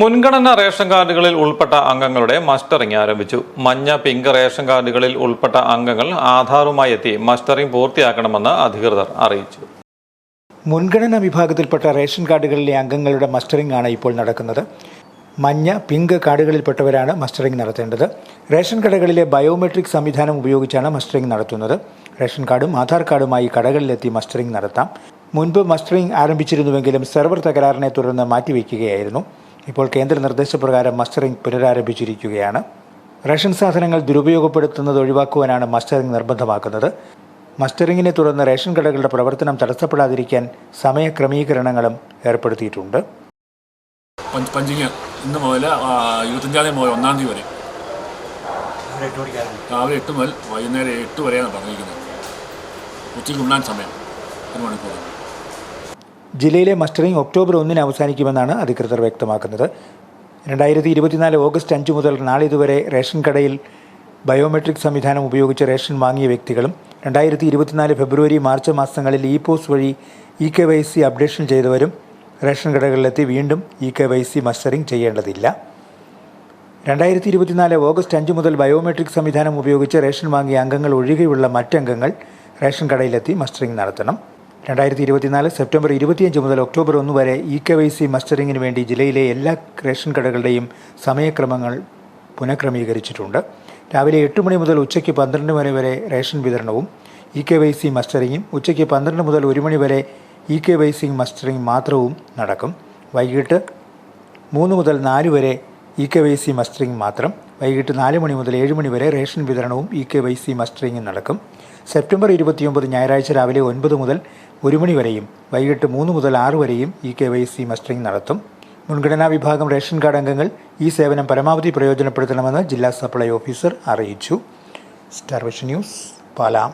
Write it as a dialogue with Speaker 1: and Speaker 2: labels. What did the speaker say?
Speaker 1: മുൻഗണന റേഷൻ കാർഡുകളിൽ ഉൾപ്പെട്ട അംഗങ്ങളുടെ മസ്റ്ററിംഗ് ആരംഭിച്ചു. മഞ്ഞ പിങ്ക് റേഷൻ കാർഡുകളിൽ ഉൾപ്പെട്ട അംഗങ്ങൾ ആധാറുമായി എത്തി മസ്റ്ററിംഗ് പൂർത്തിയാക്കണമെന്ന് അധികൃതർ അറിയിച്ചു.
Speaker 2: മുൻഗണനാ വിഭാഗത്തിൽപ്പെട്ട റേഷൻ കാർഡുകളിലെ അംഗങ്ങളുടെ മസ്റ്ററിംഗ് ആണ് ഇപ്പോൾ നടക്കുന്നത്. മഞ്ഞ പിങ്ക് കാർഡുകളിൽപ്പെട്ടവരാണ് മസ്റ്ററിംഗ് നടത്തേണ്ടത്. റേഷൻ കടകളിലെ ബയോമെട്രിക് സംവിധാനം ഉപയോഗിച്ചാണ് മസ്റ്ററിംഗ് നടത്തുന്നത്. റേഷൻ കാർഡും ആധാർ കാർഡുമായി കടകളിലെത്തി മസ്റ്ററിംഗ് നടത്താം. മുൻപ് മസ്റ്ററിംഗ് ആരംഭിച്ചിരുന്നുവെങ്കിലും സെർവർ തകരാറിനെ തുടർന്ന് മാറ്റിവെക്കുകയായിരുന്നു. ഇപ്പോൾ കേന്ദ്ര നിർദ്ദേശപ്രകാരം മസ്റ്ററിംഗ് പുനരാരംഭിച്ചിരിക്കുകയാണ്. റേഷൻ സാധനങ്ങൾ ദുരുപയോഗപ്പെടുത്തുന്നത് ഒഴിവാക്കുവാനാണ് മസ്റ്ററിംഗ് നിർബന്ധമാക്കുന്നത്. മസ്റ്ററിംഗിനെ തുടർന്ന് റേഷൻ കടകളുടെ പ്രവർത്തനം തടസ്സപ്പെടാതിരിക്കാൻ സമയക്രമീകരണങ്ങളും ഏർപ്പെടുത്തിയിട്ടുണ്ട്.
Speaker 3: പഞ്ച് പഞ്ചിങ് ഇന്ന് മുതൽ ഇരുപത്തഞ്ചാം തീയതി മുതൽ ഒന്നാം തീയതി വരെ. രാവിലെ എട്ട് മുതൽ വൈകുന്നേരം എട്ട് വരെയാണ് പറഞ്ഞിരിക്കുന്നത്. ഉച്ചയ്ക്ക് ഉണ്ണാൻ സമയം. ഒരു മണിക്കൂർ.
Speaker 2: ജില്ലയിലെ മസ്റ്ററിംഗ് ഒക്ടോബർ ഒന്നിന് അവസാനിക്കുമെന്നാണ് അധികൃതർ വ്യക്തമാക്കുന്നത്. രണ്ടായിരത്തി ഇരുപത്തിനാല് ഓഗസ്റ്റ് അഞ്ച് മുതൽ നാളെ നാളിതുവരെ റേഷൻ കടയിൽ ബയോമെട്രിക് സംവിധാനം ഉപയോഗിച്ച് റേഷൻ വാങ്ങിയ വ്യക്തികളും രണ്ടായിരത്തി ഇരുപത്തിനാല് ഫെബ്രുവരി മാർച്ച് മാസങ്ങളിൽ ഇ പോസ് വഴി e K Y C updation ചെയ്തവരും ration കടകളിലെത്തി വീണ്ടും e K Y C mustering ചെയ്യേണ്ടതില്ല. രണ്ടായിരത്തി ഇരുപത്തിനാല് ഓഗസ്റ്റ് അഞ്ച് മുതൽ ബയോമെട്രിക് സംവിധാനം ഉപയോഗിച്ച് റേഷൻ വാങ്ങിയ അംഗങ്ങൾ ഒഴികെയുള്ള മറ്റംഗങ്ങൾ റേഷൻ കടയിലെത്തി മസ്റ്ററിംഗ് നടത്തണം. രണ്ടായിരത്തി ഇരുപത്തിനാല് സെപ്റ്റംബർ ഇരുപത്തിയഞ്ച് മുതൽ ഒക്ടോബർ ഒന്ന് വരെ ഇ കെ വൈ സി മസ്റ്ററിംഗിന് വേണ്ടി ജില്ലയിലെ എല്ലാ റേഷൻ കടകളുടെയും സമയക്രമങ്ങൾ പുനഃക്രമീകരിച്ചിട്ടുണ്ട്. രാവിലെ എട്ട് മണി മുതൽ ഉച്ചയ്ക്ക് പന്ത്രണ്ട് മണി വരെ റേഷൻ വിതരണവും ഇ കെ വൈ സി മസ്റ്ററിങ്ങും ഉച്ചയ്ക്ക് പന്ത്രണ്ട് മുതൽ ഒരു മണി വരെ e K Y C mustering മാത്രവും നടക്കും. വൈകിട്ട് മൂന്ന് മുതൽ നാല് വരെ e K Y C mustering മാത്രം. വൈകിട്ട് നാല് മണി മുതൽ ഏഴ് മണി വരെ റേഷൻ വിതരണവും ഇ കെ വൈ സി മസ്റ്ററിംഗും നടക്കും. സെപ്റ്റംബർ ഇരുപത്തിയൊമ്പത് ഞായറാഴ്ച രാവിലെ ഒൻപത് മുതൽ ഒരു മണി വരെയും വൈകിട്ട് മൂന്ന് മുതൽ ആറ് വരെയും e K Y C mustering നടത്തും. മുൻഗണനാ വിഭാഗം റേഷൻ കാർഡ് അംഗങ്ങൾ ഈ സേവനം പരമാവധി പ്രയോജനപ്പെടുത്തണമെന്ന് ജില്ലാ സപ്ലൈ ഓഫീസർ അറിയിച്ചു. Star vision news പാലാം.